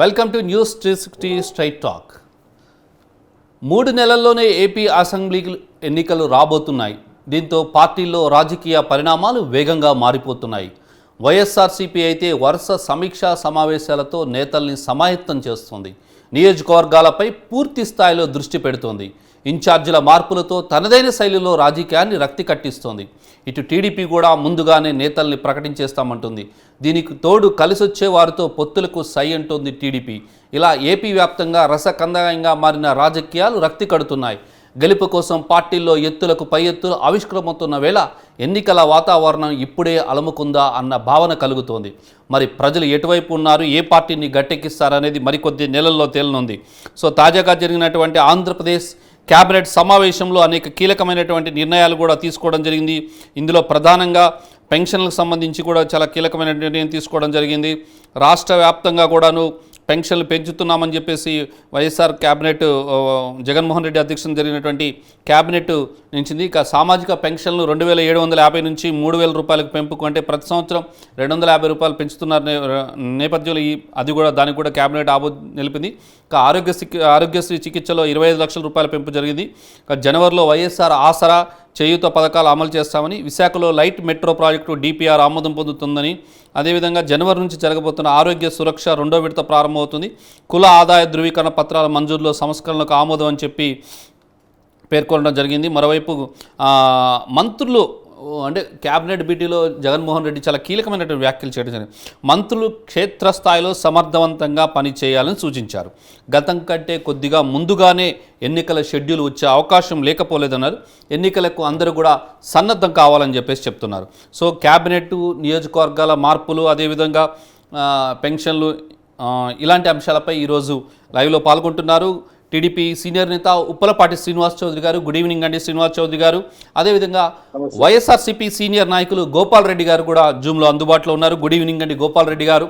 Welcome to news three sixty straight talk మూడు నెలల్లోనే AP assembly ఎన్నికలు రాబోతున్నాయి. దీంతో పార్టీల్లో రాజకీయ పరిణామాలు వేగంగా మారిపోతున్నాయి. వైఎస్ఆర్సీపీ అయితే వరుస సమీక్షా సమావేశాలతో నేతల్ని సమాయత్తం చేస్తుంది. నియోజకవర్గాలపై పూర్తి స్థాయిలో దృష్టి పెడుతోంది. ఇన్ఛార్జీల మార్పులతో తనదైన శైలిలో రాజకీయాన్ని రక్తి కట్టిస్తోంది. ఇటు టీడీపీ కూడా ముందుగానే నేతల్ని ప్రకటించేస్తామంటుంది. దీనికి తోడు కలిసొచ్చే వారితో పొత్తులకు సై అంటోంది టీడీపీ. ఇలా ఏపీ వ్యాప్తంగా రసకందకంగా మారిన రాజకీయాలు రక్తి కడుతున్నాయి. గెలుపు కోసం పార్టీల్లో ఎత్తులకు పై ఎత్తులు ఆవిష్కరమవుతున్న వేళ ఎన్నికల వాతావరణం ఇప్పుడే అలముకుందా అన్న భావన కలుగుతోంది. మరి ప్రజలు ఎటువైపు ఉన్నారు? ఏ పార్టీని గట్టెక్కిస్తారనేది మరికొద్ది నెలల్లో తేలనుంది. సో తాజాగా జరిగినటువంటి ఆంధ్రప్రదేశ్ క్యాబినెట్ సమావేశంలో అనేక కీలకమైనటువంటి నిర్ణయాలు కూడా తీసుకోవడం జరిగింది. ఇందులో ప్రధానంగా పెన్షన్లకు సంబంధించి కూడా చాలా కీలకమైన నిర్ణయం తీసుకోవడం జరిగింది. రాష్ట్ర వ్యాప్తంగా కూడాను పెన్షన్లు పెంచుతున్నామని చెప్పేసి వైఎస్ఆర్ క్యాబినెట్ జగన్మోహన్ రెడ్డి అధ్యక్షతన జరిగినటువంటి క్యాబినెట్ నించింది ఇక సామాజిక పెన్షన్లు రెండు వేల ఏడు వందల యాభై నుంచి మూడు వేల రూపాయలకు పెంపుకు అంటే ప్రతి సంవత్సరం రెండు వందల యాభై రూపాయలు పెంచుతున్నారు నేపథ్యంలో ఈ అది కూడా దానికి కూడా క్యాబినెట్ ఆబో నిలిపింది. ఇక ఆరోగ్య ఆరోగ్యశ్రీ చికిత్సలో ఇరవై ఐదు లక్షల రూపాయల పెంపు జరిగింది. ఇక జనవరిలో వైఎస్ఆర్ ఆసరా చేయూత పథకాలు అమలు చేస్తామని విశాఖలో లైట్ మెట్రో ప్రాజెక్టు డిపిఆర్ ఆమోదం పొందుతుందని అదేవిధంగా జనవరి నుంచి జరగబోతున్న ఆరోగ్య సురక్ష రెండో విడత ప్రారంభమవుతుంది. కుల ఆదాయ ధృవీకరణ పత్రాల మంజూరులో సంస్కరణలకు ఆమోదం అని చెప్పి పేర్కొనడం జరిగింది. మరోవైపు మంత్రులు అంటే క్యాబినెట్ భేటీలో జగన్మోహన్ రెడ్డి చాలా కీలకమైనటువంటి వ్యాఖ్యలు చేయడం జరిగింది. మంత్రులు క్షేత్రస్థాయిలో సమర్థవంతంగా పనిచేయాలని సూచించారు. గతం కంటే కొద్దిగా ముందుగానే ఎన్నికల షెడ్యూల్ వచ్చే అవకాశం లేకపోలేదన్నారు. ఎన్నికలకు అందరూ కూడా సన్నద్ధం కావాలని చెప్పేసి చెప్తున్నారు. సో క్యాబినెట్ నియోజకవర్గాల మార్పులు అదేవిధంగా పెన్షన్లు ఇలాంటి అంశాలపై ఈరోజు లైవ్లో పాల్గొంటున్నారు. టీడీపీ సీనియర్ నేత ఉప్పలపాటి శ్రీనివాస్ చౌదరి గారు గుడ్ ఈవినింగ్ అండి శ్రీనివాస్ చౌదరి గారు. అదేవిధంగా వైఎస్ఆర్సీపీ సీనియర్ నాయకులు గోపాల్ రెడ్డి గారు కూడా జూమ్లో అందుబాటులో ఉన్నారు. గుడ్ ఈవినింగ్ అండి గోపాల్ రెడ్డి గారు.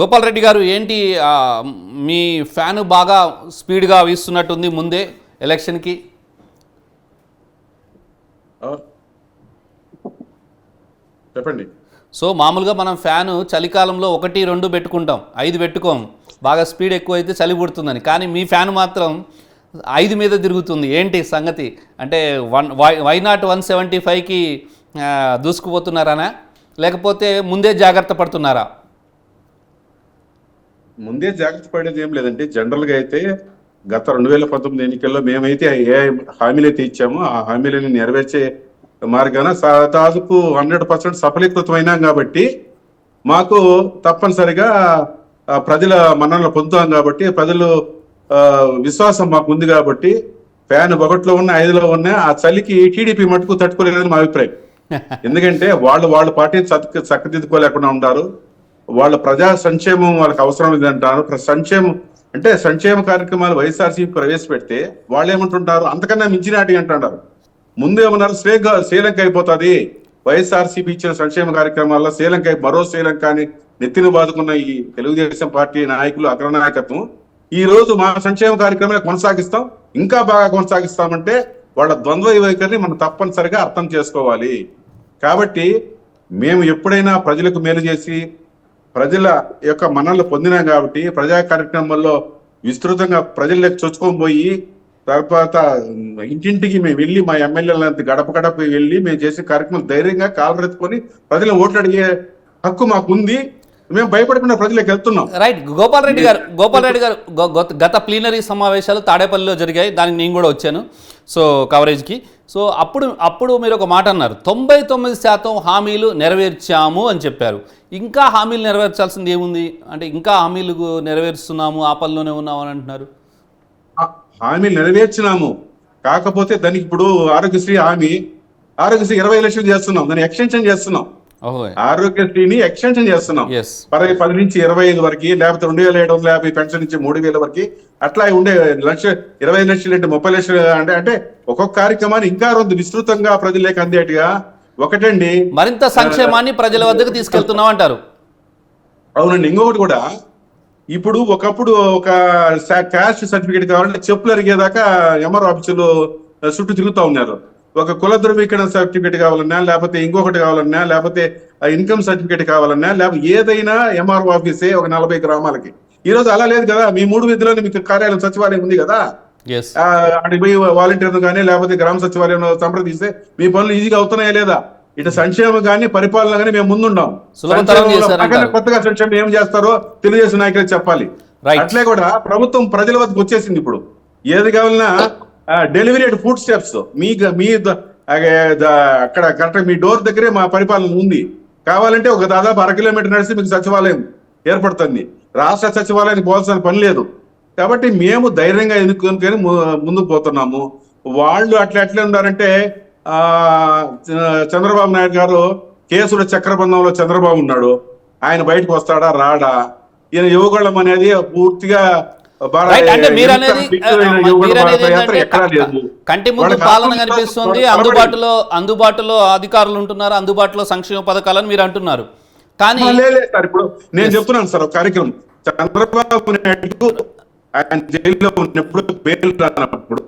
గోపాల్ రెడ్డి గారు ఏంటి మీ ఫ్యాన్ బాగా స్పీడ్గా వీస్తున్నట్టుంది ముందే ఎలక్షన్కి. చెప్పండి. సో మామూలుగా మనం ఫ్యాను చలికాలంలో ఒకటి రెండు పెట్టుకుంటాం. ఐదు పెట్టుకోం. బాగా స్పీడ్ ఎక్కువ అయితే చలి పుడుతుందని. కానీ మీ ఫ్యాన్ మాత్రం ఐదు మీద తిరుగుతుంది. ఏంటి సంగతి? అంటే one why why not one seventy ఫైవ్కి దూసుకుపోతున్నారానా? లేకపోతే ముందే జాగ్రత్త పడుతున్నారా? ముందే జాగ్రత్త పడేది ఏం లేదండి. జనరల్గా అయితే గత రెండు వేల పంతొమ్మిది ఎన్నికల్లో మేమైతే ఏ హామీలు అయితే ఇచ్చామో ఆ హామీలని నెరవేర్చే మార్గాన దాదాపు హండ్రెడ్ పర్సెంట్ సఫలీకృతమైనాం కాబట్టి మాకు తప్పనిసరిగా ప్రజల మన్ననలు పొందుతాం కాబట్టి ప్రజలు విశ్వాసం మాకు ఉంది కాబట్టి ఫ్యాన్ ఒకటిలో ఉన్న ఐదులో ఉన్న ఆ చలికి టీడీపీ మటుకు తట్టుకోలేదని మా అభిప్రాయం. ఎందుకంటే వాళ్ళు వాళ్ళ పార్టీని చక్క చక్కదిద్దుకోలేకుండా ఉంటారు వాళ్ళ ప్రజా సంక్షేమం వాళ్ళకి అవసరం ఇది అంటారు ప్ర- సంక్షేమం అంటే సంక్షేమ కార్యక్రమాలు వైఎస్ఆర్సీపీ ప్రవేశపెడితే వాళ్ళు ఏమంటుంటారు అంతకన్నా మించినాటి అంటున్నారు. ముందు ఏమన్నారు? శ్రీలంక శ్రీలంక అయిపోతుంది. వైఎస్ఆర్సీపీ ఇచ్చిన సంక్షేమ కార్యక్రమాల్లో శ్రీలంక మరో శ్రీలంక అని నెత్తిన బాదుకున్న ఈ తెలుగుదేశం పార్టీ నాయకులు అగ్ర నాయకత్వం ఈ రోజు మా సంక్షేమ కార్యక్రమాన్ని కొనసాగిస్తాం. ఇంకా బాగా కొనసాగిస్తామంటే వాళ్ళ ద్వంద్వ వైఖరిని మనం తప్పనిసరిగా అర్థం చేసుకోవాలి. కాబట్టి మేము ఎప్పుడైనా ప్రజలకు మేలు చేసి ప్రజల యొక్క మనల్ని పొందినాం కాబట్టి ప్రజా కార్యక్రమాల్లో విస్తృతంగా ప్రజలకు చొచ్చుకొని పోయి తర్వాత ఇంటింటికి మేము వెళ్ళి మా ఎమ్మెల్యేలంత గడప గడప వెళ్ళి మేము చేసే కార్యక్రమం ధైర్యంగా కాలరెత్తుకొని ప్రజలు ఓట్లు అడిగే హక్కు మాకు ఉంది మేము భయపడకుండా ప్రజలకు వెళ్తున్నాం. రైట్ గోపాల్ రెడ్డి గారు గోపాల్ రెడ్డి గారు గత ప్లీనరీ సమావేశాలు తాడేపల్లిలో జరిగాయి. దానికి నేను కూడా వచ్చాను. సో కవరేజ్కి సో అప్పుడు అప్పుడు మీరు ఒక మాట అన్నారు. తొంభై తొమ్మిది శాతం హామీలు నెరవేర్చాము అని చెప్పారు. ఇంకా హామీలు నెరవేర్చాల్సింది ఏముంది? అంటే ఇంకా హామీలు నెరవేరుస్తున్నాము ఆ పనిలోనే ఉన్నాము అని అంటున్నారు. ఆ హామీ నెరవేర్చినాము. కాకపోతే దానికి ఇప్పుడు ఆరోగ్యశ్రీ హామీ. ఆరోగ్యశ్రీ ఇరవై లక్షలు చేస్తున్నాం. దాన్ని ఎక్స్టెన్షన్ చేస్తున్నాం. ఆరోగ్యశ్రీని ఎక్స్టెన్షన్ చేస్తున్నాం. పది పది నుంచి ఇరవై ఐదు వరకు లేకపోతే రెండు వేల ఏడు వందల యాభై పెన్షన్ నుంచి మూడు వేల వరకు అట్లా ఉండే లక్ష ఇరవై ఐదు లక్షలు అంటే ముప్పై లక్షలు అంటే అంటే ఒక్కొక్క కార్యక్రమాన్ని ఇంకా రెండు విస్తృతంగా ప్రజలకు అందేట్టుగా ఒకటండి. మరింత సంక్షేమాన్ని ప్రజల వద్దకు తీసుకెళ్తున్నాం అంటారు. అవునండి ఇంకొకటి కూడా ఇప్పుడు ఒకప్పుడు ఒక క్యాస్ట్ సర్టిఫికేట్ కావాలంటే చెప్పులు అరిగేదాకా ఎంఆర్ ఆఫీసులో చుట్టూ తిరుగుతా ఉన్నారు. ఒక కుల ధృవీకరణ సర్టిఫికేట్ కావాలన్నా లేకపోతే ఇంకొకటి కావాలన్నా లేకపోతే ఇన్కమ్ సర్టిఫికేట్ కావాలన్నా లేకపోతే ఏదైనా ఎంఆర్ఓ ఆఫీసే ఒక నలభై గ్రామాలకి. ఈ రోజు అలా లేదు కదా మీ మూడు విధులను మీకు కార్యాలయం సచివాలయం ఉంది కదా? అక్కడికి పోయి వాలంటీర్ను కానీ లేకపోతే గ్రామ సచివాలయం సంప్రదిస్తే మీ పనులు ఈజీగా అవుతున్నాయా లేదా? ఇటు సంక్షేమం కానీ పరిపాలన కానీ మేము ముందుండాం కొత్తగా సంక్షేమం ఏం చేస్తారో తెలుగుదేశం నాయకులు చెప్పాలి. అట్లే కూడా ప్రభుత్వం ప్రజల వద్దకు వచ్చేసింది ఇప్పుడు. ఏది కావాలన్నా డెలివరీ ఫుడ్ స్టెప్స్ మీ మీ ద- అక్కడ కరెక్ట్ మీ డోర్ దగ్గరే మా పరిపాలన ఉంది. కావాలంటే ఒక దాదాపు అర కిలోమీటర్ నడిచి మీకు సచివాలయం ఏర్పడుతుంది. రాష్ట్ర సచివాలయానికి పోవాల్సిన పని లేదు. కాబట్టి మేము ధైర్యంగా ఎన్నుకొని ము- ముందుకు పోతున్నాము. వాళ్ళు అట్లా ఎట్లా ఉన్నారంటే చంద్రబాబు నాయుడు గారు కేసుడు చక్రబంధంలో చంద్రబాబు ఉన్నాడు. ఆయన బయటకు వస్తాడా రాడా? ఈయన యువగళం అనేది పూర్తిగా అంటే మీరు అనేది మీరు అనేది ఏంటంటే. కంటి ముందు పాలన కనిపిస్తుంది అందుబాటులో అందుబాటులో అధికారులు ఉంటున్నారు అందుబాటులో సంక్షేమ పథకాలను మీరు అంటున్నారు. కానీ సార్ ఇప్పుడు నేను చెప్తున్నాను సార్ ఒక కార్యక్రమం. చంద్రబాబు నాయుడు ఆయన జైల్లో ఉన్నప్పుడు బెయిల్ రానప్పుడు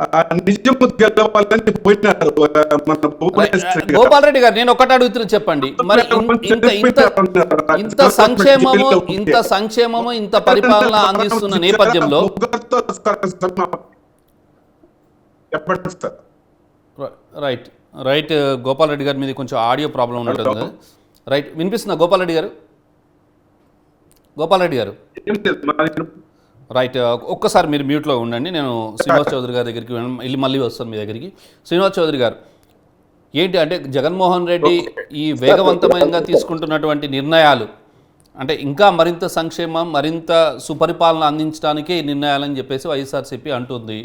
ఆ, నిజం గెలవాలని పోయినారు మన. గోపాల్ రెడ్డి గారు నేను ఒక్కటి అడుగుతున్నా చెప్పండి. మరి ఇంత సంక్షేమము ఇంత సంక్షేమము ఇంత పరిపాలన అందిస్తున్న నేపథ్యంలో రైట్ రైట్ గోపాల్ రెడ్డి గారి మీద కొంచెం ఆడియో ప్రాబ్లం ఉన్నట్టుంది. రైట్ వినిపిస్తుందా గోపాల్ రెడ్డి గారు? గోపాల్ రెడ్డి గారు. రైట్ ఒక్కసారి మీరు మ్యూట్లో ఉండండి. నేను శ్రీనివాస్ చౌదరి గారి దగ్గరికి వెళ్ళ- మళ్ళీ వస్తాను మీ దగ్గరికి. శ్రీనివాస్ చౌదరి గారు ఏంటి అంటే జగన్మోహన్ రెడ్డి ఈ వేగవంతమైనగా తీసుకుంటున్నటువంటి నిర్ణయాలు అంటే ఇంకా మరింత సంక్షేమం మరింత సుపరిపాలన అందించడానికే ఈ నిర్ణయాలని చెప్పేసి వైఎస్ఆర్సీపీ అంటుంది.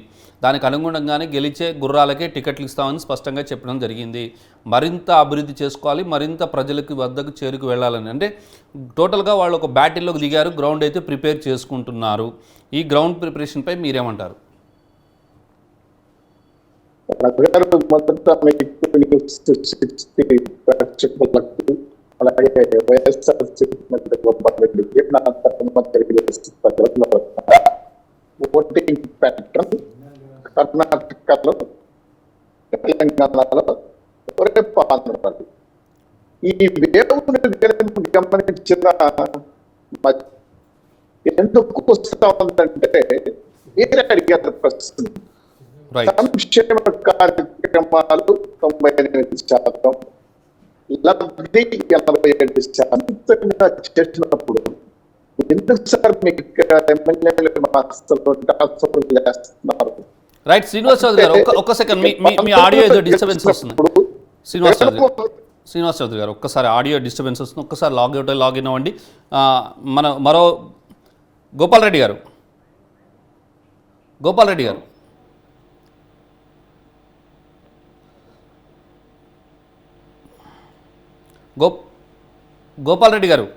దానికి అనుగుణంగానే గెలిచే గుర్రాలకే టికెట్లు ఇస్తామని స్పష్టంగా చెప్పడం జరిగింది. మరింత అభివృద్ధి చేసుకోవాలి మరింత ప్రజలకు వద్దకు చేరుకు వెళ్ళాలని. అంటే టోటల్గా వాళ్ళు ఒక బ్యాటిల్లోకి దిగారు గ్రౌండ్ అయితే ప్రిపేర్ చేసుకుంటున్నారు. ఈ గ్రౌండ్ ప్రిపరేషన్పై మీరేమంటారు? మొదట మీకు అలాగే వైఎస్ఆర్ తెలియజేస్తున్న ఓటింగ్ ప్యాటర్న్ కర్ణాటకలో తెలంగాణలో రేపు ఆంధ్రప్రదేశ్ ఈ వేవుని గమనించిన ఎందుకు వస్తా ఉందంటే మీరే అడిగారు ప్రశ్న. రైట్ సంక్షేమ కార్యక్రమాలు తొంభై ఎనిమిది శాతం లబ్ధి ఎనభై ఏడు శాతంగా చేసినప్పుడు ఎందుకు సార్ మీకు ఎమ్మెల్యేలు అసలు ట్రాన్స్ఫర్ చేస్తున్నారు? రైట్ శ్రీనివాసరావు గారు ఒక్క ఒక్క సెకండ్. మీ మీ- ఆడియో ఏదో డిస్టర్బెన్స్ వస్తుంది. శ్రీనివాసరావు చౌదరి గారు. శ్రీనివాస్ గారు ఒక్కసారి ఆడియో డిస్టర్బెన్స్ వస్తుంది. ఒక్కసారి లాగ్ అవుట్ లాగిన్ అవ్వండి. మన మరో గోపాల్ రెడ్డి గారు. గోపాల్ రెడ్డి గారు. గో గోపాల్ రెడ్డి గారు.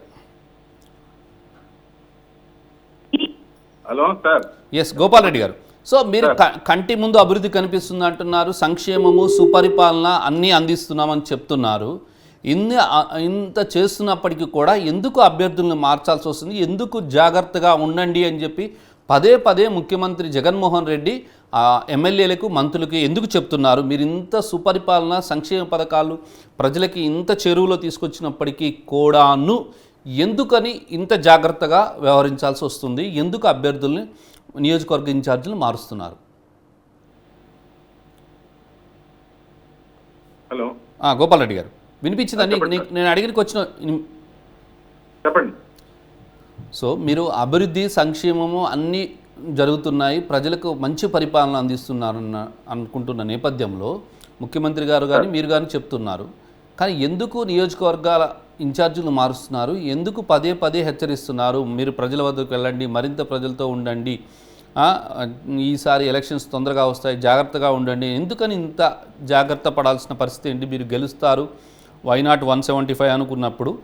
Hello sir. Yes Gopal Reddy గారు. సో మీరు క- కంటి ముందు అభివృద్ధి కనిపిస్తుంది అంటున్నారు సంక్షేమము సుపరిపాలన అన్నీ అందిస్తున్నామని చెప్తున్నారు. ఇన్ని ఇంత చేస్తున్నప్పటికీ కూడా ఎందుకు అభ్యర్థులను మార్చాల్సి వస్తుంది? ఎందుకు జాగ్రత్తగా ఉండండి అని చెప్పి పదే పదే ముఖ్యమంత్రి జగన్మోహన్ రెడ్డి ఎమ్మెల్యేలకు మంత్రులకు ఎందుకు చెప్తున్నారు? మీరు ఇంత సుపరిపాలన సంక్షేమ పథకాలు ప్రజలకి ఇంత చెరువులో తీసుకొచ్చినప్పటికీ కూడాను ఎందుకని ఇంత జాగ్రత్తగా వ్యవహరించాల్సి వస్తుంది? ఎందుకు అభ్యర్థుల్ని నియోజకవర్గ ఇన్ఛార్జీలు మారుస్తున్నారు? హలో. గోపాల్ రెడ్డి గారు. వినిపించిందండి నేను అడిగినకి వచ్చిన చెప్పండి. సో మీరు అభివృద్ధి సంక్షేమము అన్నీ జరుగుతున్నాయి. ప్రజలకు మంచి పరిపాలన అందిస్తున్నారన్న అనుకుంటున్న నేపథ్యంలో ముఖ్యమంత్రి గారు కానీ మీరు కానీ చెప్తున్నారు. కానీ ఎందుకు నియోజకవర్గాల ఇన్ఛార్జీలు మారుస్తున్నారు? ఎందుకు పదే పదే హెచ్చరిస్తున్నారు? మీరు ప్రజల వద్దకు వెళ్ళండి మరింత ప్రజలతో ఉండండి. ఈసారి ఎలక్షన్స్ తొందరగా వస్తాయి జాగ్రత్తగా ఉండండి. ఎందుకని ఇంత జాగ్రత్త పడాల్సిన పరిస్థితి ఏంటి? మీరు గెలుస్తారు. Why not one seventy five అనుకున్నప్పుడు?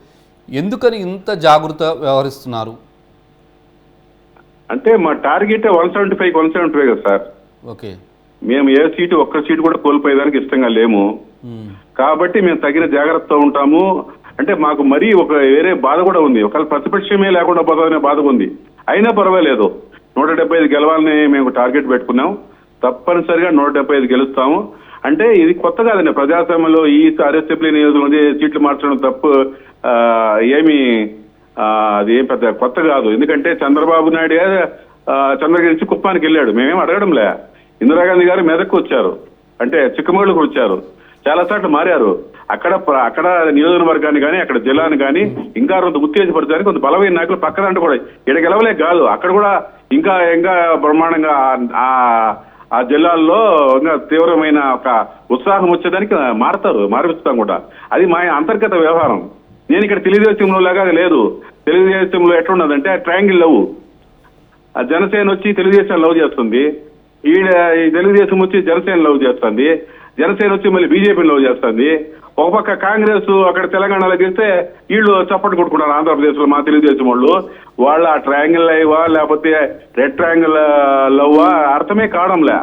ఎందుకని ఇంత జాగ్రత్త వ్యవహరిస్తున్నారు? అంటే మా target one seventy five one seventy five కదా సార్. ఓకే. మేము ఏ సీటు ఒక్క సీటు కూడా కోల్పోయేదానికి ఇష్టంగా లేము. కాబట్టి మేము తగిన జాగ్రత్తతో ఉంటాము. అంటే మాకు మరీ ఒక వేరే బాధ కూడా ఉంది. ఒకవేళ ప్రతిపక్షమే లేకుండా పోతామనే బాధ ఉంది. అయినా పర్వాలేదు. నూట డెబ్బై ఐదు గెలవాలని మేము టార్గెట్ పెట్టుకున్నాం. తప్పనిసరిగా నూట డెబ్బై ఐదు గెలుస్తాము. అంటే ఇది కొత్త కాదండి. ప్రజాస్వామ్యంలో ఈ అసెంబ్లీ నియోజకవర్గం సీట్లు మార్చడం తప్పు ఏమి అది ఏం పెద్ద కొత్త కాదు. ఎందుకంటే చంద్రబాబు నాయుడు గారు ఆ, చంద్రగిరి నుంచి కుప్పానికి వెళ్ళాడు. మేమేం అడగడంలే. ఇందిరాగాంధీ గారు మెదక్కు వచ్చారు. అంటే చిక్కమగళూరుకు వచ్చారు. చాలా సార్లు మారారు. అక్కడ అక్కడ నియోజకవర్గాన్ని కానీ అక్కడ జిల్లాని కానీ ఇంకా కొంత ఉత్తేజపరచడానికి కొంత బలమైన నాయకులు పక్కన అంటే కూడా ఇక్కడ గెలవలే కాదు. అక్కడ కూడా ఇంకా ఇంకా బ్రహ్మాండంగా ఆ ఆ జిల్లాల్లో ఇంకా తీవ్రమైన ఒక ఉత్సాహం వచ్చేదానికి మారుతారు మారిపిస్తాం కూడా. అది మా అంతర్గత వ్యవహారం. నేను ఇక్కడ తెలుగుదేశంలో లాగా లేదు. తెలుగుదేశంలో ఎట్లున్నదంటే ట్రయాంగిల్ లవ్ ఆ జనసేన వచ్చి తెలుగుదేశం లవ్ చేస్తుంది. ఈడ ఈ తెలుగుదేశం వచ్చి జనసేన లవ్ చేస్తుంది. జనసేన వచ్చి మళ్ళీ బీజేపీని లవ్ చేస్తుంది. ఒక పక్క కాంగ్రెస్ అక్కడ తెలంగాణలో గెలిస్తే వీళ్ళు చప్పట్లు కొట్టుకుంటారు ఆంధ్రప్రదేశ్లో మా తెలుగుదేశం వాళ్ళు. వాళ్ళ ట్రయాంగిల్ లైవా లేకపోతే రెడ్ ట్రయాంగిల్ లవ్వా అర్థమే కావడంలే.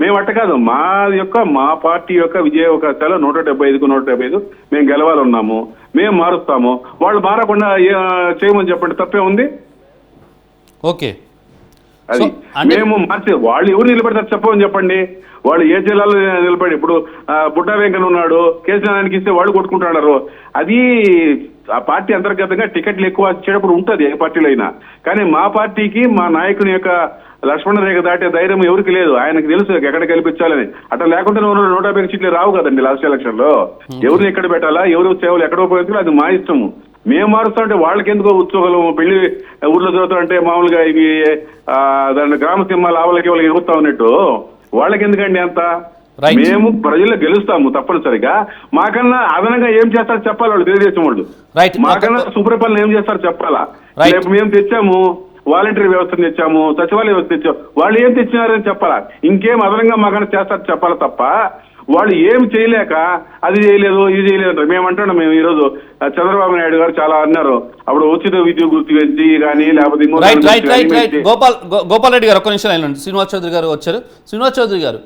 మేము అట్ట కాదు మా యొక్క మా పార్టీ యొక్క విజయ అవకాశాలు నూట డెబ్బై ఐదుకు నూట డెబ్బై ఐదు. మేము గెలవాలన్నాము మేము మారుస్తాము. వాళ్ళు మారకుండా చేయమని చెప్పండి తప్పే ఉంది? ఓకే. అది. మేము మార్చి వాళ్ళు ఎవరు నిలబెడతారు చెప్పమని చెప్పండి. వాళ్ళు ఏ జిల్లాలో నిలబడి ఇప్పుడు బుడ్డా వెంకన్న ఉన్నాడు కేసీఆర్కి ఇస్తే వాళ్ళు కొట్టుకుంటున్నారు. అది ఆ పార్టీ అంతర్గతంగా టికెట్లు ఎక్కువ వచ్చేటప్పుడు ఉంటది ఏ పార్టీలో అయినా. కానీ మా పార్టీకి మా నాయకుని యొక్క లక్ష్మణ రేఖ దాటే ధైర్యం ఎవరికి లేదు. ఆయనకు తెలుసు ఎక్కడ గెలిపించాలని. అట్లా లేకుంటే నూట నూట యాభై సీట్లు రావు కదండి లాస్ట్ ఎలక్షన్లో ఎవరిని ఎక్కడ పెట్టాలా? ఎవరు సేవలు ఎక్కడ ఉపయోగించాలో అది మా ఇష్టము. మేము మారుస్తా అంటే వాళ్ళకి ఎందుకో ఉత్సవాలు పెళ్ళి ఊర్లో చదువుతా అంటే మామూలుగా ఇవి దాని గ్రామ సింహాలు ఆవులకి వాళ్ళకి ఎగురుతా ఉన్నట్టు. వాళ్ళకి ఎందుకండి అంత. మేము ప్రజల్లో గెలుస్తాము తప్పనిసరిగా. మాకన్నా అదనంగా ఏం చేస్తారో చెప్పాలి వాళ్ళు తెలుగుదేశం వాళ్ళు. మాకన్నా సుపరిపాలన ఏం చేస్తారో చెప్పాలా. రేపు మేము తెచ్చాము. వాలంటరీ వ్యవస్థను తెచ్చాము సచివాలయ వ్యవస్థ తెచ్చాము. వాళ్ళు ఏం తెచ్చినారని చెప్పాలా? ఇంకేం అదనంగా మాకన్నా చేస్తారో చెప్పాలా తప్ప వాళ్ళు ఏం చేయలేక అది చేయలేదు ఇది చేయలేదు అంటారు. మేము అంటున్నాం మేము ఈ రోజు ఆ, చంద్రబాబు నాయుడు గారు చాలా అన్నారు. అప్పుడు ఉచిత విద్యుత్ గుర్తు పెంచి కానీ లేకపోతే గోపాల్ గోపాల్ రెడ్డి గారు ఒక్క నిమిషం శ్రీనివాస్ చౌదరి గారు వచ్చారు. శ్రీనివాస్ చౌదరి గారు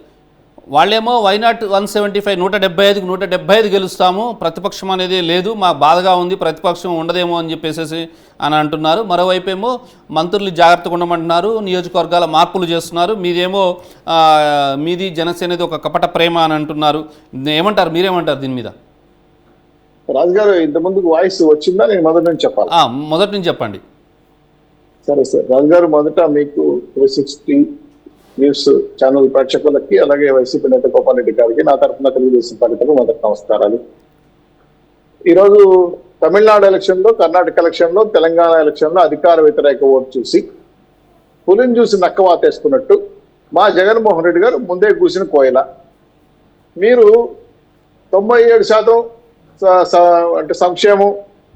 వాళ్ళేమో వైనాట్ వన్ సెవెంటీ ఫైవ్ నూట డెబ్బై ఐదుకి నూట డెబ్బై ఐదు గెలుస్తాము ప్రతిపక్షం అనేది లేదు మాకు బాధగా ఉంది ప్రతిపక్షం ఉండదేమో అని చెప్పేసి అని అంటున్నారు. మరోవైపు ఏమో మంత్రులు జాగ్రత్తగా ఉండమంటున్నారు నియోజకవర్గాల మార్పులు చేస్తున్నారు. మీదేమో మీది జనసేనది ఒక కపట ప్రేమ అని అంటున్నారు. ఏమంటారు మీరేమంటారు దీని మీద? రాజుగారు ఇంత ముందుకు వాయిస్ వచ్చిందా? నేను మొదటి నుంచి చెప్పాలి? మొదటి నుంచి చెప్పండి. సరే సార్. రాజుగారు మొదట మీకు త్రీ సిక్స్టీ న్యూస్ ఛానల్ ప్రేక్షకులకి అలాగే వైసీపీ నేత గోపాలరెడ్డి గారికి నా తరఫున తెలుగుదేశం పార్టీకి మొదటి నమస్కారాలు. ఈరోజు తమిళనాడు ఎలక్షన్లో కర్ణాటక ఎలక్షన్లో తెలంగాణ ఎలక్షన్లో అధికార వ్యతిరేక ఓటు చూసి పులిని చూసి నక్క వాతేసుకున్నట్టు మా జగన్మోహన్ రెడ్డి గారు ముందే కూసిన కోయల. మీరు తొంభై ఏడు శాతం అంటే సంక్షేమం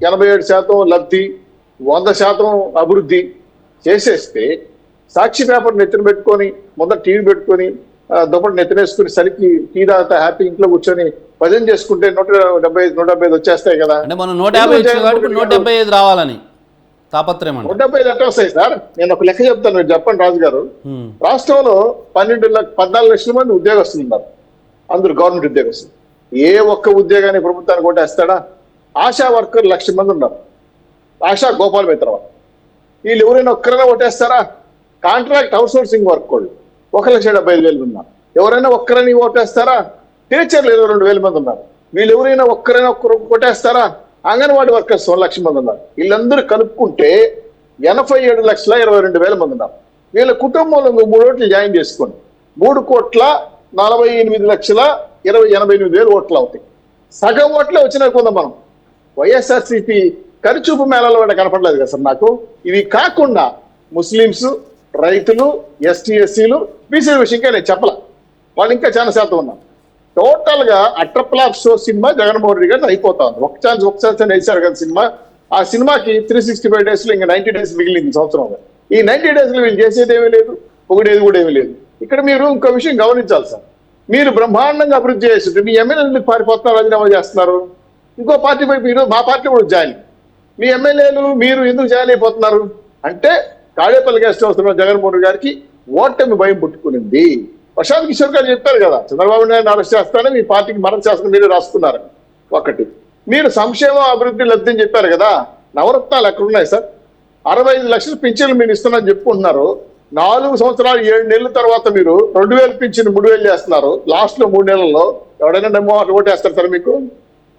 ఎనభై ఏడు శాతం లబ్ధి వంద శాతం అభివృద్ధి చేసేస్తే సాక్షి పేపర్ నెత్తిన పెట్టుకొని మొదట టీవీ పెట్టుకొని దుప్పటి నెత్తినేసుకుని సరికి టీ తాగుతా హ్యాపీ ఇంట్లో కూర్చొని భజన చేసుకుంటే నూట డెబ్బై ఐదు నూట డెబ్బై ఐదు వచ్చేస్తాయి కదా. అంటే మనం నూట యాభై నూట డెబ్బై ఐదు రావాలని తాపత్రయం నూట డెబ్బై ఐదు ఎట్లా వస్తాయి సార్? నేను ఒక లెక్క చెప్తాను మీరు చెప్పండి రాజు గారు. రాష్ట్రంలో పన్నెండు లక్ష పద్నాలుగు లక్షల మంది ఉద్యోగస్తులు ఉన్నారు. అందరూ గవర్నమెంట్ ఉద్యోగస్తులు. ఏ ఒక్క ఉద్యోగాన్ని ప్రభుత్వానికి కొట్టేస్తాడా? ఆశా వర్కర్ లక్ష మంది ఉన్నారు. ఆశా గోపాల్ మిత్ర వాళ్ళు. వీళ్ళు ఎవరైనా ఒక్కరైనా కొట్టేస్తారా? కాంట్రాక్ట్ అవుట్ సోర్సింగ్ వర్క్ వాళ్ళు. ఒక లక్ష డెబ్బై ఐదు వేలు ఉన్నారు. ఎవరైనా ఒక్కరని ఓటేస్తారా? టీచర్లు ఇరవై రెండు వేల మంది ఉన్నారు. వీళ్ళు ఎవరైనా ఒక్కరైనా ఒక్కరు కొట్టేస్తారా? అంగన్వాడీ వర్కర్స్ ఒక లక్ష మంది ఉన్నారు. వీళ్ళందరూ కలుపుకుంటే ఎనభై ఏడు లక్షల ఇరవై రెండు వేల మంది ఉన్నారు. వీళ్ళ కుటుంబంలో మూడు ఓట్లు జాయిన్ చేసుకోండి. మూడు కోట్ల నలభై ఎనిమిది లక్షల ఇరవై ఎనభై ఎనిమిది వేలు ఓట్లు అవుతాయి. సగం ఓట్లే వచ్చినాయి కొందాం మనం. వైఎస్ఆర్సీపీ కరిచూపు మేళాల వాడ కనపడలేదు కదా సార్ నాకు. ఇవి కాకుండా ముస్లింస్ రైతులు ఎస్టీ ఎస్సీలు బీసీ విషయంగా నేను చెప్పల. వాళ్ళు ఇంకా చాలా శాతం ఉన్నారు. టోటల్గా utter flop show cinema Jaganmohan Reddy గారు అయిపోతా ఉంది. ఒక ఛాన్స్ ఒక ఛాన్స్ అని వేశారు కదా సినిమా. ఆ సినిమాకి త్రీ సిక్స్టీ ఫైవ్ డేస్లో ఇంకా నైన్టీ డేస్ మిగిలింది సంవత్సరంలో. ఈ నైన్టీ డేస్లో వీళ్ళు చేసేది ఏమీ లేదు పొగిడేది కూడా ఏమీ లేదు. ఇక్కడ మీరు ఇంకో విషయం గమనించాలి సార్. మీరు బ్రహ్మాండంగా అభివృద్ధి చేస్తుంటే మీ ఎమ్మెల్యేలు పారిపోతున్నారు రాజీనామా చేస్తున్నారు. ఇంకో పార్టీ వైపు మీరు మా పార్టీ కూడా జాయిన్. మీ ఎమ్మెల్యేలు మీరు ఎందుకు జాయిన్ అయిపోతున్నారు? అంటే తాడేపల్లి గెస్ట్ హౌస్లో జగన్మోహన్ గారికి ఓటమి భయం పుట్టుకునింది. ప్రశాంత్ కిషోర్ గారు చెప్పారు కదా చంద్రబాబు నాయుడు అరెస్ట్ చేస్తానని మీ పార్టీకి మరణ శాసనం మీరు రాస్తున్నారు ఒకటి. మీరు సంక్షేమ అభివృద్ధి లబ్ధి అని చెప్పారు కదా నవరత్నాలు ఎక్కడున్నాయి సార్? అరవై ఐదు లక్షల పింఛన్లు మీరు ఇస్తున్నారని చెప్పుకుంటున్నారు. నాలుగు సంవత్సరాలు ఏడు నెలల తర్వాత మీరు రెండు వేలు పింఛన్ మూడు వేలు చేస్తున్నారు. లాస్ట్లో మూడు నెలల్లో ఎవడైనా నమ్మో ఓటేస్తారు సార్ మీకు?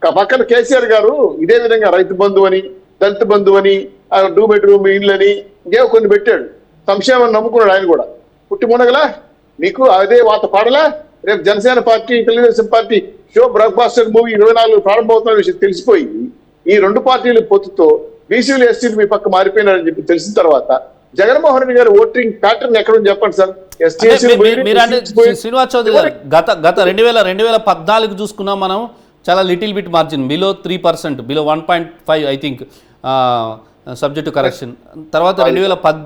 పక్కన కేసీఆర్ గారు ఇదే విధంగా రైతు బంధు అని దళిత బంధు అని ఆ, రూమ్ బెడ్రూమ్ ఇళ్ళని ఇంకేవో కొన్ని పెట్టాడు. సంక్షేమం నమ్ముకున్నాడు ఆయన కూడా. పుట్టి మునగలా? మీకు అదే వాత పాడలా? రేపు Janasena party Telugu Desam party show blockbuster movie ఇరవై నాలుగు ప్రారంభమవుతున్న విషయం తెలిసిపోయి ఈ రెండు పార్టీల పొత్తుతో బీసీలు ఎస్టీలు మీ పక్క మారిపోయినారని చెప్పి తెలిసిన తర్వాత జగన్మోహన్ రెడ్డి గారి ఓటింగ్ ప్యాటర్న్ ఎక్కడ ఉంది చెప్పండి సార్? శ్రీనివాస్ చౌదరి గారు గత గత రెండు వేల రెండు వేల పద్నాలుగు చూసుకున్నాం మనం చాలా little bit margin below three percent below one point five I think subject correction తర్వాత రెండు వేల పద్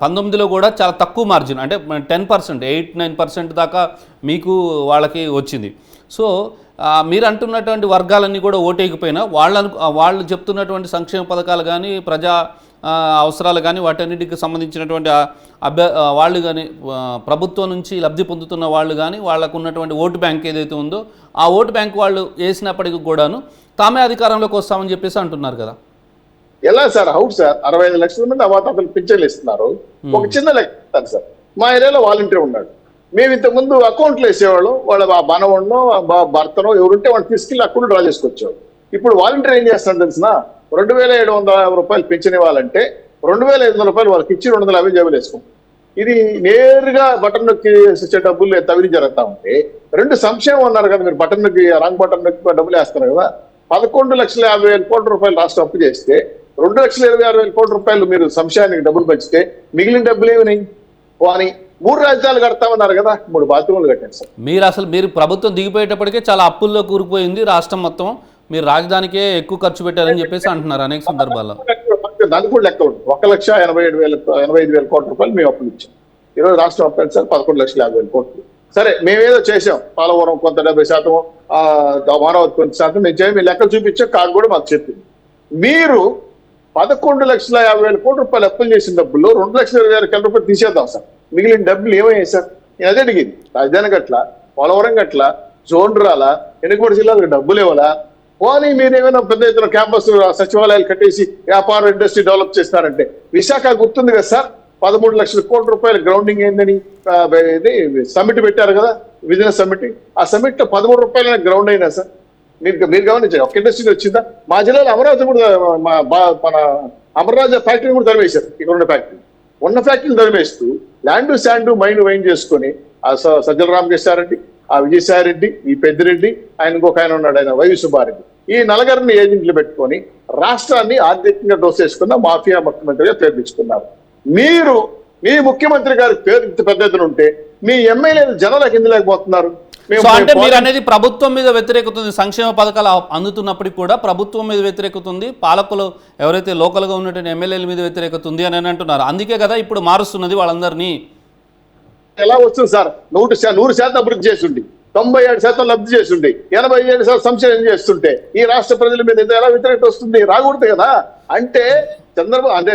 పంతొమ్మిదిలో కూడా చాలా తక్కువ మార్జిన్ అంటే ten percent eight nine percent దాకా మీకు వాళ్ళకి వచ్చింది. సో మీరు అంటున్నటువంటి వర్గాలన్నీ కూడా ఓటేయకపోయినా వాళ్ళను వాళ్ళు చెప్తున్నటువంటి సంక్షేమ పథకాలు కానీ ప్రజా అవసరాలు కానీ వాటన్నిటికి సంబంధించినటువంటి అభ్య వాళ్ళు కానీ ప్రభుత్వం నుంచి లబ్ధి పొందుతున్న వాళ్ళు కానీ వాళ్ళకు ఉన్నటువంటి ఓటు బ్యాంక్ ఏదైతే ఉందో ఆ ఓటు బ్యాంక్ వాళ్ళు వేసినప్పటికి కూడాను తామే అధికారంలోకి వస్తామని చెప్పేసి అంటున్నారు కదా. ఎలా సార్? House sir? అరవై ఐదు లక్షల మంది అవాతాతలు పింఛన్లు ఇస్తున్నారు. ఒక చిన్న లెక్క ఇస్తాను సార్. మా ఏరియాలో వాలంటీర్ ఉన్నాడు. మేము ఇంతకు ముందు అకౌంట్లు వేసేవాళ్ళం. వాళ్ళ మనవన్నో భర్తనో ఎవరుంటే వాళ్ళు తీసుకెళ్ళి అకౌంట్ డ్రా చేసుకొచ్చావు ఇప్పుడు వాలంటీర్ ఏం చేస్తాడు తెలిసిన? రెండు వేల ఏడు వందల యాభై రూపాయలు పెన్షన్ ఇవ్వాలంటే రెండు వేల ఐదు వందల రూపాయలు వాళ్ళకి ఇచ్చి రెండు వందల యాభై జేబులు వేసుకుంటాం ఇది నేరుగా బటన్ నొక్కి వచ్చే డబ్బులు తవిలి జరుగుతా ఉంటే రెండు సంక్షేమం అన్నారు కదా మీరు. బటన్ నొక్కి రాంగ్ బటన్ నొక్కి డబ్బులు వేస్తారు కదా. పదకొండు లక్షల యాభై వేల కోట్ల రూపాయలు రాష్ట్రం అప్పు చేస్తే రెండు లక్షల ఇరవై ఆరు వేల కోట్ల రూపాయలు మీరు సంశయానికి డబ్బులు పంచితే మిగిలిన డబ్బులు ఏమినాయి అని మూడు రాజ్యాలు కడతామన్నారు కదా మూడు బాత్రూములు కట్టారు సార్. మీరు అసలు మీరు ప్రభుత్వం దిగిపోయేటప్పటికే చాలా అప్పుల్లో కూరుకుపోయింది రాష్ట్రం మొత్తం. మీరు రాజధానికే ఎక్కువ ఖర్చు పెట్టారని చెప్పేసి అంటున్నారు అనేక సందర్భాల్లో. దానికి కూడా లెక్క ఉంటుంది. ఒక లక్ష ఎనభై ఏడు వేల ఎనభై ఐదు వేల కోట్ల రూపాయలు మేము అప్పులు ఇచ్చాం. ఈరోజు రాష్ట్రం అప్పు ఎంత సార్ పదకొండు లక్షల యాభై వేల కోట్లు. సరే మేమేదో చేసాం పోలవరం కొంత డెబ్బై శాతం ఆ, అమరావతి కొంత శాతం మేము చేయం. మీ లెక్కలు చూపించాం కాకు కూడా మాకు చెప్పింది. మీరు పదకొండు లక్షల యాభై వేల కోట్ల రూపాయలు అప్పులు చేసిన డబ్బులు రెండు లక్షల ఇరవై ఆరు వేల రూపాయలు తీసేద్దాం సార్. మిగిలిన డబ్బులు ఏమయ్యాయి సార్? నేను అదే అడిగింది. రాజధాని గట్ల పోలవరం గట్ల జోండ్రాల ఎన్నికబడి జిల్లాలకు డబ్బులు ఇవ్వాలా పోనీ మీరు ఏమైనా పెద్ద ఎత్తున క్యాంపస్ సచివాలయాలు కట్టేసి వ్యాపార ఇండస్ట్రీ డెవలప్ చేస్తారంటే విశాఖ గుర్తుంది కదా సార్? పదమూడు లక్షల కోట్ల రూపాయల గ్రౌండింగ్ ఏందని ఇది సమిట్ పెట్టారు కదా బిజినెస్ సమిట్ ఆ సమిట్లో పదమూడు రూపాయల గ్రౌండ్ అయినా సార్? మీరు మీరు గమనించారు ఒక ఇండస్ట్రీ వచ్చిందా? మా జిల్లాలో అమరావతి కూడా మా మన అమర్రాజా ఫ్యాక్టరీ కూడా తరిమేశారు ఇక్కడ ఉన్న ఫ్యాక్టరీ. ఉన్న ఫ్యాక్టరీని తరిమేస్తూ ల్యాండ్ శాండ్ మైండ్ వైన్ చేసుకొని ఆ స- సజ్జల రామకృష్ణారెడ్డి ఆ విజయసాయి రెడ్డి ఈ పెద్దిరెడ్డి ఆయన ఇంకొక ఆయన ఉన్నాడు ఆయన వైవి సుబ్బారెడ్డి. ఈ నలగరిని ఏజెంట్లు పెట్టుకొని రాష్ట్రాన్ని ఆర్థికంగా దోసేసుకున్న మాఫియా ముఖ్యమంత్రిగా పేర్పించుకున్నారు మీరు మీ ముఖ్యమంత్రి గారి పేరు ఇంత పెద్ద ఎత్తున ఉంటే మీ ఎమ్మెల్యేలు జనాలకు ఎందుకు లేకపోతున్నారు? సో అంటే మీరు అనేది ప్రభుత్వం మీద వ్యతిరేకత ఉంది సంక్షేమ పథకాలు అందుతున్నప్పటికీ కూడా ప్రభుత్వం మీద వ్యతిరేకత ఉంది పాలకులు ఎవరైతే లోకల్గా ఉన్నటువంటి ఎమ్మెల్యేల మీద వ్యతిరేకత ఉంది అని అంటున్నారు. అందుకే కదా ఇప్పుడు మారుస్తున్నది వాళ్ళందరినీ. ఎలా వస్తుంది సార్? నూట నూరు శాతం అభివృద్ధి చేస్తుండే తొంభై ఏడు శాతం లబ్ధి చేస్తుండే ఎనభై ఏడు శాతం సంక్షేమం చేస్తుంటే ఈ రాష్ట్ర ప్రజల మీద ఎలా వ్యతిరేకత వస్తుంది? రాకూడదు కదా. అంటే చంద్రబాబు అంటే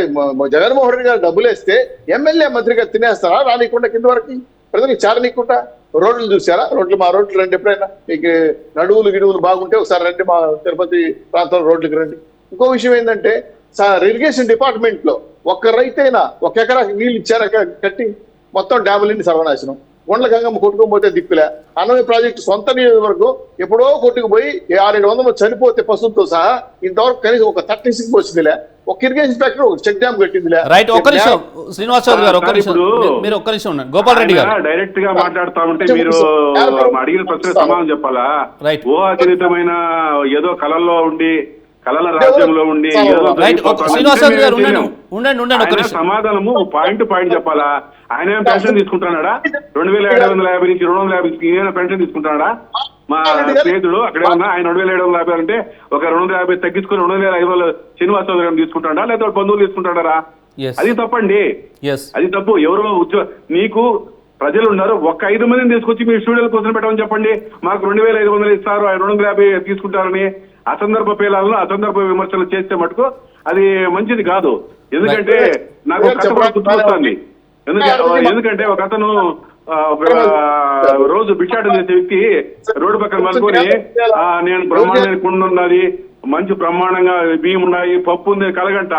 జగన్మోహన్ రెడ్డి గారు డబ్బులు వేస్తే ఎమ్మెల్యే మంత్రిగా తినేస్తారా? రానికుండా కింద వరకు ప్రజలకు చాలనీకుండా రోడ్లు చూసారా రోడ్లు మా రోడ్లు రండి ఎప్పుడైనా. మీకు నడువులు గిడువులు బాగుంటే ఒకసారి రండి మా తిరుపతి ప్రాంతంలో రోడ్లకు రండి. ఇంకో విషయం ఏంటంటే ఇరిగేషన్ డిపార్ట్మెంట్లో ఒక్క రైతైనా ఒక ఎకరాకి నీళ్ళు ఇచ్చారా కట్టి మొత్తం డ్యాములన్నీ సర్వనాశనం. కొండల గంగమ్మ కొట్టుకోపోతే దిక్కులే. అన్నమయ్య ప్రాజెక్టు సొంత నియోజకవర్గం ఎప్పుడో కొట్టుకుపోయి ఆరేడు వందలు చనిపోతే పశువులతో సహా ఇంతవరకు కనీసం ఒక థర్టీ సిక్స్ వచ్చిందిలే. ఒక ఇరిగేషన్ ఫ్యాక్టరీ ఒక చెక్ డ్యామ్ కట్టిందిలే. రైట్ ఒక్క నిమిషం. శ్రీనివాస్ చౌదరి గారు ఒక్క సార్, నిమిషం. మీరు- ఒక్క నిమిషం ఉండండి. గోపాల్ రెడ్డి గారు. డైరెక్ట్గా మాట్లాడుతా ఉంటే మీరు. అడిగిన ప్రశ్న సమాధానం చెప్పాలా? రైట్. ఊహాజనితమైన ఏదో కళల్లో ఉండి కళల రాజ్యంలో ఉండి ఏదో రైట్ ఒక జరిగిపోతా శ్రీనివాస్ ఉంటే చౌదరి గారు మేము ఉండండి ఉండండి సమాధానము పాయింట్ పాయింట్ చెప్పాలా? ఆయన ఏం పెన్షన్ తీసుకుంటున్నాడా? రెండు వేల ఏడు వందల యాభై నుంచి రెండు వందల యాభై ఈయన పెన్షన్ తీసుకుంటున్నాడా? మా స్నేహితుడు అక్కడే ఉన్నా ఆయన రెండు వేల ఏడు వందల యాభై అంటే ఒక రెండు వందల యాభై తగ్గించుకుని రెండు వేల ఐదు వందల శ్రీనివాస గారిని తీసుకుంటాడా లేదా బంధువులు తీసుకుంటాడారా అది తప్పండి. అది తప్పు. ఎవరో ఉద్యో నీకు ప్రజలు ఉన్నారు ఒక్క ఐదు మందిని తీసుకొచ్చి మీ స్టూడియోలో కూర్చొని పెట్టమని చెప్పండి. మాకు రెండు వేల ఐదు వందలు ఇస్తారు ఆయన రెండు వందల యాభై తీసుకుంటారని అసందర్భ పేలాలను అసందర్భ విమర్శలు చేస్తే మటుకు అది మంచిది కాదు. ఎందుకంటే నాకు గుర్తుకొస్తుంది ఎందుకంటే ఎందుకంటే ఒక అతను రోజు భిక్షాటం చేసే వ్యక్తి రోడ్డు పక్కన పడుకొని ఆ, నేను బ్రహ్మాండమైన కుండ ఉన్నది మంచి బ్రహ్మాండంగా బియ్యం ఉన్నాయి పప్పు ఉంది కలగంట.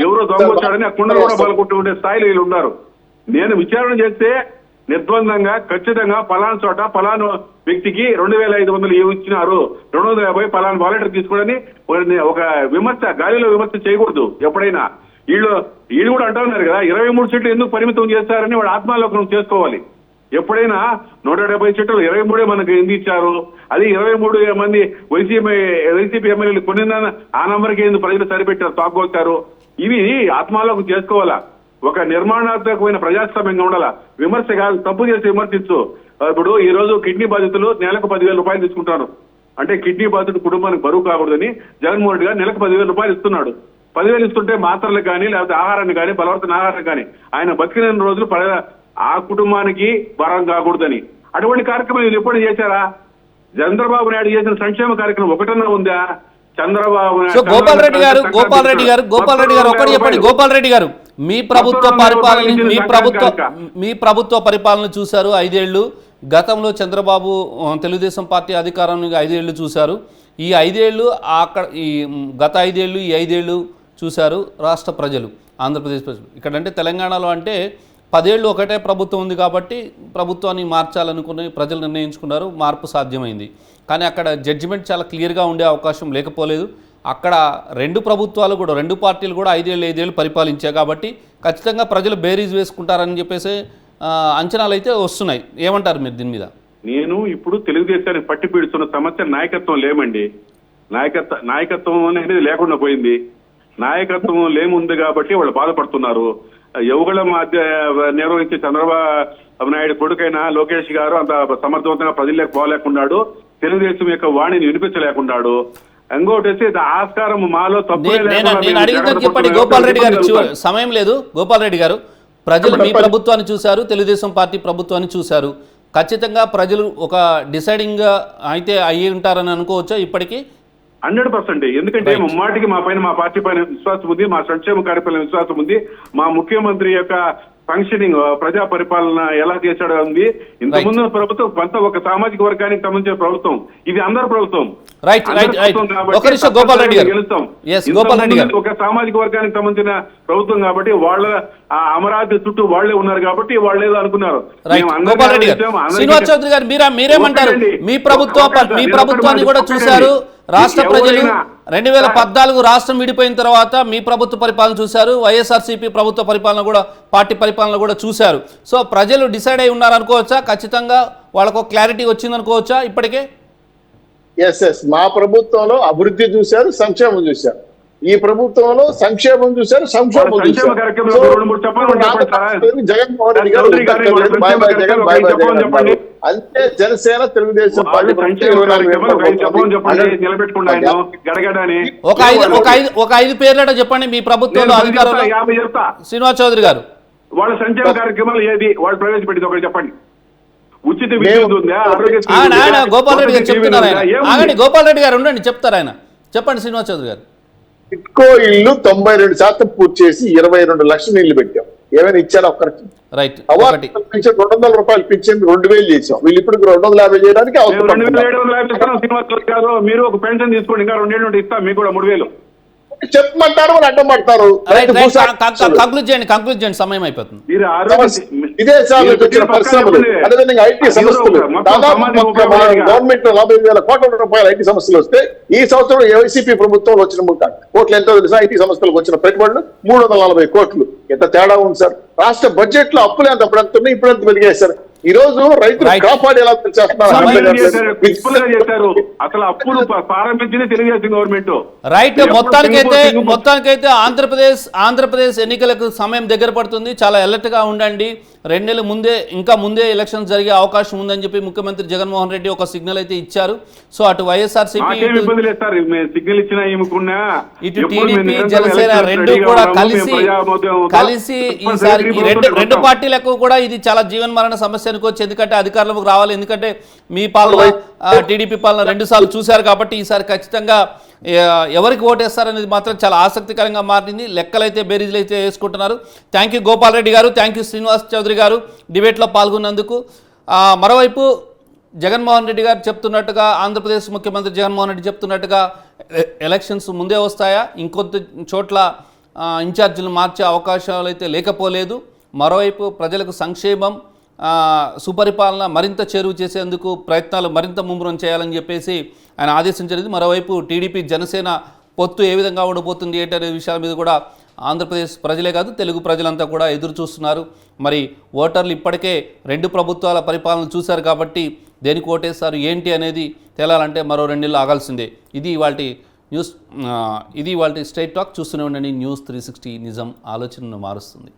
ఎవరో దొంగ వచ్చాడని ఆ కుండలు కూడా పలుకుంటూ ఉండే స్థాయిలో వీళ్ళు ఉన్నారు. నేను విచారణ చేస్తే నిర్బంధంగా ఖచ్చితంగా పలానా చోట పలాను వ్యక్తికి రెండు వేల ఐదు వందలు ఇచ్చినారు రెండు వందల యాభై పలానా వాలంటీర్ తీసుకోవడని ఒక విమర్శ గాలిలో విమర్శ చేయకూడదు ఎప్పుడైనా. వీళ్ళు వీళ్ళు కూడా అంటున్నారు కదా ఇరవై మూడు సీట్లు ఎందుకు పరిమితం చేస్తారని వాడు ఆత్మాలోకనం చేసుకోవాలి. ఎప్పుడైనా నూట డెబ్బై సీట్లు ఇరవై మూడే మనకు ఎందుకు ఇచ్చారు? అది ఇరవై మూడు మంది వైసీపీ వైసీపీ ఎమ్మెల్యేలు కొన్ని ఆ నంబర్కి ఎందుకు ప్రజలు సరిపెట్టారు తాగొచ్చారు ఇవి ఆత్మాలోకం చేసుకోవాలా? ఒక నిర్మాణాత్మకమైన ప్రజాస్వామ్యంగా ఉండాలా? విమర్శ కాదు తప్పు చేసి విమర్శించు. ఇప్పుడు ఈ రోజు కిడ్నీ బాధితులు నెలకు పదివేల రూపాయలు తీసుకుంటారు అంటే కిడ్నీ బాధితుడు కుటుంబానికి బరువు కాకూడదని జగన్మోహన్ రెడ్డి గారు నెలకు పదివేల రూపాయలు ఇస్తున్నాడు. పదివేలు ఇస్తుంటే మాత్రలకు కానీ లేకపోతే ఆహారాన్ని కానీ బలవర్తన ఆహారాన్ని కానీ ఆయన బతికిన రోజులు ఆ కుటుంబానికి వరం కాకూడదని. అటువంటి కార్యక్రమం వీళ్ళు ఎప్పుడు చేశారా? చంద్రబాబు నాయుడు చేసిన సంక్షేమ కార్యక్రమం ఒకటన్నా ఉందా? చంద్రబాబు నాయుడు- గోపాల్ రెడ్డి గారు గోపాల్ రెడ్డి గారు గోపాల్ రెడ్డి గారు ఒకటి చెప్పండి గోపాల్ రెడ్డి గారు. మీ ప్రభుత్వ పరిపాలన మీ ప్రభుత్వ. మీ ప్రభుత్వ పరిపాలన చూశారు ఐదేళ్ళు గతంలో చంద్రబాబు తెలుగుదేశం పార్టీ అధికారాన్ని ఐదేళ్ళు చూశారు. ఈ ఐదేళ్ళు అక్కడ ఈ గత ఐదేళ్ళు ఈ ఐదేళ్ళు చూశారు రాష్ట్ర ప్రజలు ఆంధ్రప్రదేశ్ ప్రజలు. ఇక్కడ అంటే తెలంగాణలో అంటే పదేళ్ళు ఒకటే ప్రభుత్వం ఉంది కాబట్టి ప్రభుత్వాన్ని మార్చాలనుకుని ప్రజలు నిర్ణయించుకున్నారు. మార్పు సాధ్యమైంది. కానీ అక్కడ జడ్జిమెంట్ చాలా క్లియర్గా ఉండే అవకాశం లేకపోలేదు. అక్కడ రెండు ప్రభుత్వాలు కూడా రెండు పార్టీలు కూడా ఐదేళ్ళు ఐదేళ్ళు పరిపాలించాయి కాబట్టి ఖచ్చితంగా ప్రజలు బేరీజ్ వేసుకుంటారని చెప్పేసి అంచనాలు అయితే వస్తున్నాయి. ఏమంటారు మీరు దీని మీద? నేను ఇప్పుడు తెలుగుదేశాన్ని పట్టి పీడుస్తున్న సమస్య నాయకత్వం లేమండి. నాయకత్వ నాయకత్వం అనేది లేకుండా పోయింది. నాయకత్వం లేముంది కాబట్టి వాళ్ళు బాధపడుతున్నారు. యువకుల మధ్య నిర్వహించే చంద్రబాబు నాయుడు కొడుకైన లోకేష్ గారు అంత సమర్థవంతంగా ప్రజల్లోకి పోలేకున్నాడు తెలుగుదేశం యొక్క వాణిని వినిపించలేకున్నాడు. ఇంకోటి వచ్చి ఆస్కారం మాలో తప్పు చెప్పండి. గోపాల్ రెడ్డి గారు సమయం లేదు. గోపాల్ రెడ్డి గారు. ప్రజలు మీ ప్రభుత్వాన్ని చూశారు తెలుగుదేశం పార్టీ ప్రభుత్వాన్ని చూశారు. ఖచ్చితంగా ప్రజలు ఒక డిసైడింగ్గా అయితే అయ్యి ఉంటారని అనుకోవచ్చా ఇప్పటికీ? Hundred percent. ఎందుకంటే. ముమ్మాటికి మా పైన మా పార్టీ పైన విశ్వాసం ఉంది మా సంక్షేమ కార్యక్రమం విశ్వాసం ఉంది. మా ముఖ్యమంత్రి యొక్క ఫంక్షనింగ్ ప్రజా పరిపాలన ఎలా చేశాడో ఉంది. ఇంతకుముందు ప్రభుత్వం కొంత ఒక సామాజిక వర్గానికి సంబంధించిన ప్రభుత్వం. ఇది అందరి ప్రభుత్వం. ఒక నిమిషం గోపాల్ రెడ్డి గారు. గెలుస్తాం. Yes, ఇంతకుముందు గోపాల్ రెడ్డి గారు. ఒక సామాజిక వర్గానికి సంబంధించిన ప్రభుత్వం కాబట్టి వాళ్ళ ఆ అమరావతి చుట్టూ వాళ్ళే ఉన్నారు కాబట్టి వాళ్ళు ఏదో అనుకున్నారు. గోపాల్ రెడ్డి గారు శ్రీనివాస్ చౌదరి గారు మీరా మీరేమంటారు. మీ ప్రభుత్వ మీ నేను ప్రభుత్వాన్ని కూడా. చూశారు. రాష్ట్ర ప్రజలు రెండు వేల పద్నాలుగు రాష్ట్రం విడిపోయిన తర్వాత మీ ప్రభుత్వ పరిపాలన చూశారు వైఎస్ఆర్సీపీ ప్రభుత్వ పరిపాలన కూడా పార్టీ పరిపాలన కూడా చూశారు. సో ప్రజలు డిసైడ్ అయి ఉన్నారు అనుకోవచ్చా ఖచ్చితంగా వాళ్ళకు క్లారిటీ వచ్చింది అనుకోవచ్చా ఇప్పటికే? ఎస్ ఎస్ మా ప్రభుత్వంలో అభివృద్ధి చూశారు సంక్షేమం చూశారు. ఈ ప్రభుత్వంలో సంక్షేమం చూశారు సంక్షేమం జగన్మోహన్ రెడ్డి గారు bye bye Jagan bye bye Jagan చెప్పండి. అంతే జనసేన తెలుగుదేశం ఒక ఐదు ఒక ఐదు ఒక ఐదు పేర్లట చెప్పండి మీ ప్రభుత్వంలో అధికారంలో శ్రీనివాస్ చౌదరి గారు. వాళ్ళ సంక్షేమ కార్యక్రమాలు ఏది? వాళ్ళు ప్రవేశపెట్టింది ఒకటి చెప్పండి. ఉచిత గోపాల్ రెడ్డి గారు చెప్తున్నారు? ఆయన? ఆగండి గోపాల్ రెడ్డి గారు ఉండండి చెప్తారు ఆయన. చెప్పండి శ్రీనివాస్ చౌదరి గారు. ఇట్కో ఇల్లు తొంభై రెండు శాతం పూర్తి చేసి ఇరవై రెండు లక్షలు ఇల్లు పెట్టాం. ఏమైనా ఇచ్చారా ఒక్కరికి? రైట్ అవార్డు పెన్షన్ రెండు వందల రూపాయలు పెన్షన్ రెండు వేలు చేసాం వీళ్ళు ఇప్పుడు రెండు వందల యాభై చేయడానికి అవసరం రెండు మీరు ఒక పెన్షన్ తీసుకోండి ఇంకా ఉంటే ఇస్తాం మీకు కూడా మూడు వేలు. చెప్పమంటారు వాళ్ళు అడ్డం పడతారు. కంక్లూడ్ చేయండి కంక్లూడ్ చేయండి సమయం అయిపోతుంది. నుంచి వచ్చిన పరిశ్రమలు అదేవిధంగా ఐటీ సంస్థలు. దాదాపు. గవర్నమెంట్ నలభై వేల కోట్ల రూపాయల ఐటీ సంస్థలు వస్తే ఈ సంవత్సరం వైసీపీ ప్రభుత్వం వచ్చిన కోట్లు ఎంతో తెలుసా? ఐటీ సంస్థలకు వచ్చిన పెట్టుబడులు మూడు వందల నలభై కోట్లు. ఎంత తేడా ఉంది సార్? రాష్ట్ర బడ్జెట్లో అప్పులు ఎంత ఉన్నాయి ఇప్పుడు ఎంత పెరిగాయి సార్? ఈ రోజు రైతులు Right. కాపాడేలా చేస్తున్నారు అసలు అప్పులు ప్రారంభించింది తెలుగుదేశం గవర్నమెంట్ రైట్ మొత్తానికైతే మొత్తానికైతే ఆంధ్రప్రదేశ్ ఆంధ్రప్రదేశ్ ఎన్నికలకు సమయం దగ్గర పడుతుంది. చాలా alert గా ఉండండి. రెండు నెలల ముందే ఇంకా ముందే ఎలక్షన్స్ జరిగే అవకాశం ఉందని చెప్పి ముఖ్యమంత్రి జగన్మోహన్ రెడ్డి ఒక సిగ్నల్ అయితే ఇచ్చారు. సో అటు వైఎస్ఆర్సీపీ ఏముకున్నా? ఇటు టీడీపీ జనసేన ఎలక్షన్ రెండు కూడా కలిసి కలిసి ఈసారి రెండు. రెండు పార్టీలకు కూడా ఇది చాలా జీవనమరణ సమస్య అనుకోవచ్చు ఎందుకంటే అధికారంలోకి రావాలి. ఎందుకంటే మీ పాలన టీడీపీ పాలన రెండు సార్లు చూశారు కాబట్టి ఈసారి ఖచ్చితంగా ఎవరికి ఓటేస్తారనేది మాత్రం చాలా ఆసక్తికరంగా మారింది. లెక్కలైతే బేరీజులు అయితే వేసుకుంటున్నారు. థ్యాంక్ యూ గోపాల్ రెడ్డి గారు థ్యాంక్ యూ శ్రీనివాస్ చౌదరి గారు డిబేట్లో పాల్గొన్నందుకు. మరోవైపు జగన్మోహన్ రెడ్డి గారు చెప్తున్నట్టుగా ఆంధ్రప్రదేశ్ ముఖ్యమంత్రి జగన్మోహన్ రెడ్డి చెప్తున్నట్టుగా ఎలక్షన్స్ ముందే వస్తాయా? ఇంకొంత చోట్ల ఇన్ఛార్జీలు మార్చే అవకాశాలు అయితే లేకపోలేదు. మరోవైపు ప్రజలకు సంక్షేమం సుపరిపాలన మరింత చేరువ చేసేందుకు ప్రయత్నాలు మరింత ముమ్మరం చేయాలని చెప్పేసి ఆయన ఆదేశించలేదు మరోవైపు టీడీపీ జనసేన పొత్తు ఏ విధంగా ఉండబోతుంది ఏంటనే విషయాల మీద కూడా ఆంధ్రప్రదేశ్ ప్రజలే కాదు తెలుగు ప్రజలంతా కూడా ఎదురు చూస్తున్నారు. మరి ఓటర్లు ఇప్పటికే రెండు ప్రభుత్వాల పరిపాలన చూశారు కాబట్టి దేనికి ఓటేస్తారు ఏంటి అనేది తేలాలంటే మరో రెండేళ్ళు ఆగాల్సిందే. ఇది వాటి న్యూస్ ఇది వాళ్ళ స్ట్రైట్ టాక్. చూస్తూనే ఉండండి న్యూస్ త్రీ సిక్స్టీ నిజం ఆలోచనను మారుస్తుంది.